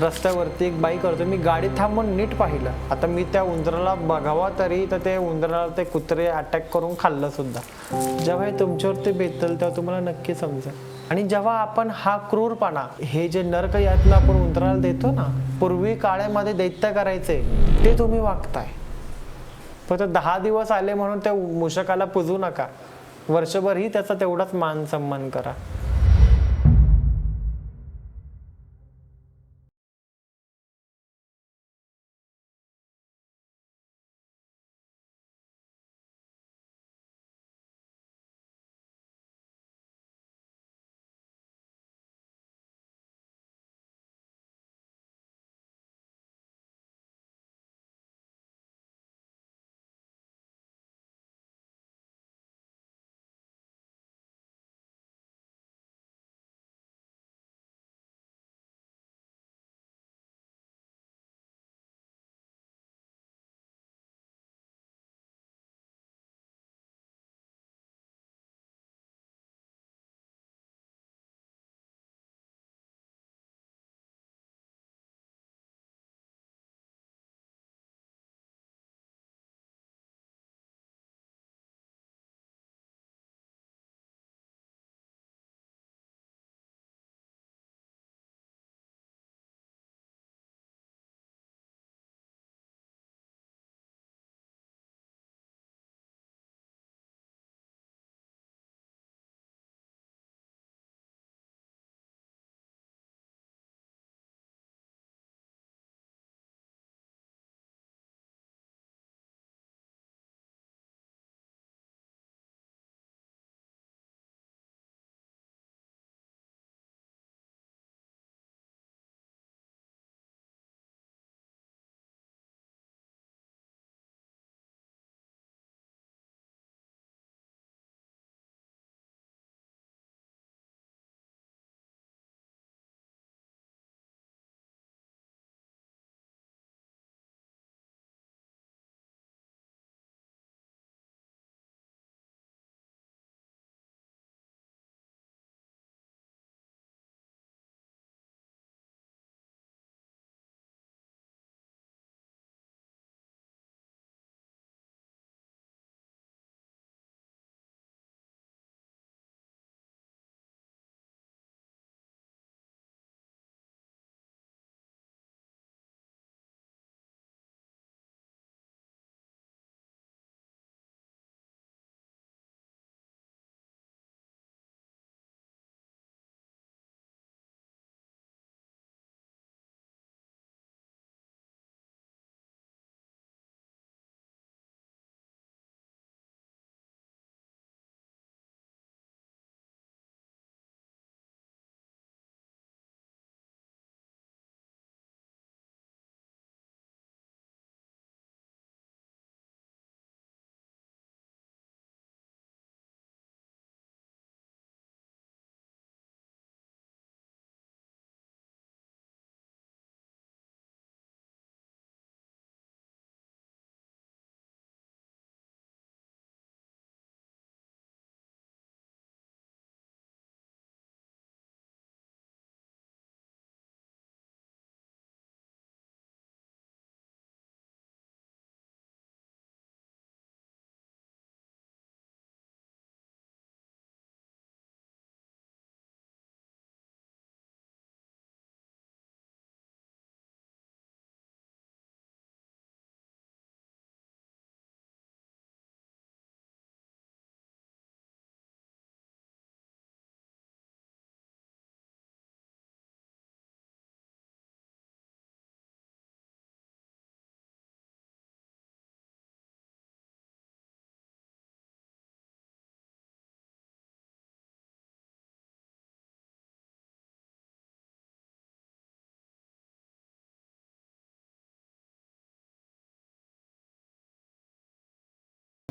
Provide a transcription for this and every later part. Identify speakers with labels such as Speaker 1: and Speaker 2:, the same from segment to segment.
Speaker 1: रस्त्यावरती एक बाई करतो मी गाडी थांबून नीट पाहिलं. आता मी त्या उंदराला बघावा तरी तर ते उंदराला ते कुत्रे अटॅक करून खाल्लं सुद्धा. जेव्हा हे तुमच्यावरती भेटतील तेव्हा तुम्हाला नक्की समजेल. आणि जेव्हा आपण हा क्रूरपणा हे जे नर्क यातनं आपण उंदराला देतो ना पूर्वी काळामध्ये दैत्य करायचे ते तुम्ही वागताय. फक्त दहा दिवस आले म्हणून त्या मूषकाला पुजू नका. वर्षभरही त्याचा तेवढाच मान सन्मान करा.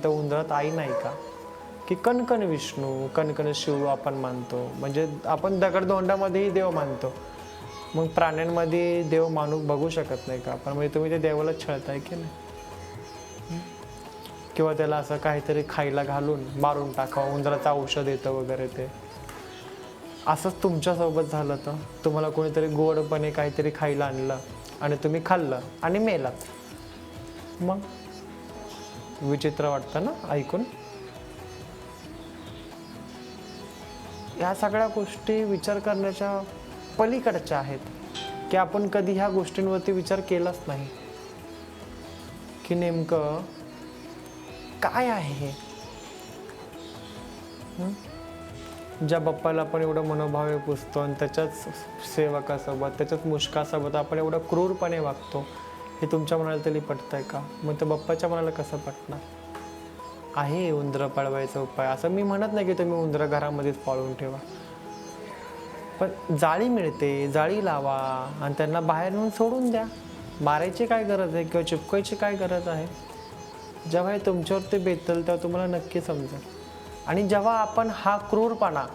Speaker 1: तर उंदरात आई नाही का? की कणकण विष्णू कणकण शिव आपण मानतो. म्हणजे आपण दगडधोंडामध्येही देव मानतो. मग प्राण्यांमध्ये देव माणूस बघू शकत नाही का? आपण म्हणजे तुम्ही ते देवाला छळताय की नाही? किंवा त्याला असं काहीतरी खायला घालून मारून टाकावं उंदराचं औषध येतं वगैरे ते. असंच तुमच्यासोबत झालं तर? तुम्हाला कोणीतरी गोडपणे काहीतरी खायला आणलं आणि तुम्ही खाल्लं आणि मेलात. मग? विचित्र वाटतं ना ऐकून? या सगळ्या गोष्टी विचार करण्याच्या पलीकडच्या आहेत की आपण कधी ह्या गोष्टींवरती विचार केलाच नाही. की नेमकं काय आहे हे? ज्या बाप्पाला आपण एवढं मनोभावे पुसतो आणि त्याच्याच सेवकासोबत त्याच्याच मुष्कासोबत आपण एवढं क्रूरपणे वागतो हे तुमच्या मनाला तरी पटतंय का? मग ते बाप्पाच्या मनाला कसं पटणार? आहे उंदरं पळवायचा उपाय. असं मी म्हणत नाही की तुम्ही उंदरं घरामध्येच पाळून ठेवा. पण जाळी मिळते जाळी लावा आणि त्यांना बाहेर नेऊन सोडून द्या. मारायची काय गरज आहे किंवा चिपकायची काय गरज आहे? जेव्हा हे तुमच्यावर ते बेतल तेव्हा तुम्हाला नक्की समजेल. आणि जेव्हा आपण हा क्रूरपणा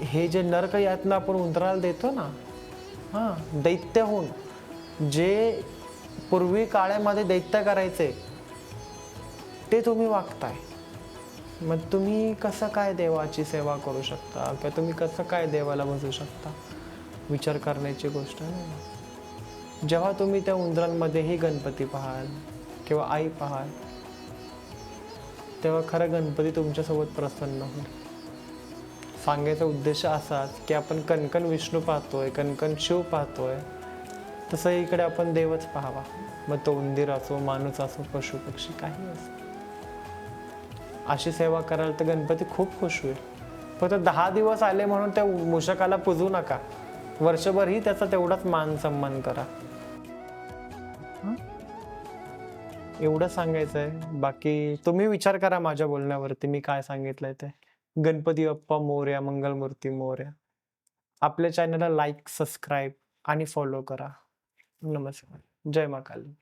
Speaker 1: हे जे नरक यातनं आपण उंदराला देतो ना हां दैत्य होऊन जे पूर्वी काळामध्ये दैत्य करायचे. ते तुम्ही वागताय. मग तुम्ही कसं काय देवाची सेवा करू शकता? किंवा तुम्ही कसं काय देवाला बसू शकता? विचार करण्याची गोष्ट नाही जेव्हा तुम्ही त्या उंदरांमध्येही गणपती पाहाल किंवा आई पाहाल तेव्हा खरं गणपती तुमच्यासोबत प्रसन्न होईल. सांगायचा उद्देश असाच की आपण कणकण विष्णू पाहतोय कणकण शिव पाहतोय. तसं इकडे आपण देवच पाहावा. मग तो उंदीर असो माणूस असो पशु पक्षी काही असो अशी सेवा कराल तर गणपती खूप खुश होईल. फक्त दहा दिवस आले म्हणून त्या मूषकाला पुजू नका. वर्षभरही त्याचा तेवढाच मान सन्मान करा? एवढं सांगायचं आहे बाकी तुम्ही विचार करा माझ्या बोलण्यावरती. मी काय सांगितलंय ते. गणपती बाप्पा मोर्या मंगलमूर्ती मोर्या. आपल्या चॅनलला लाईक सबस्क्राईब आणि फॉलो करा. नमस्कार. जय महाकाली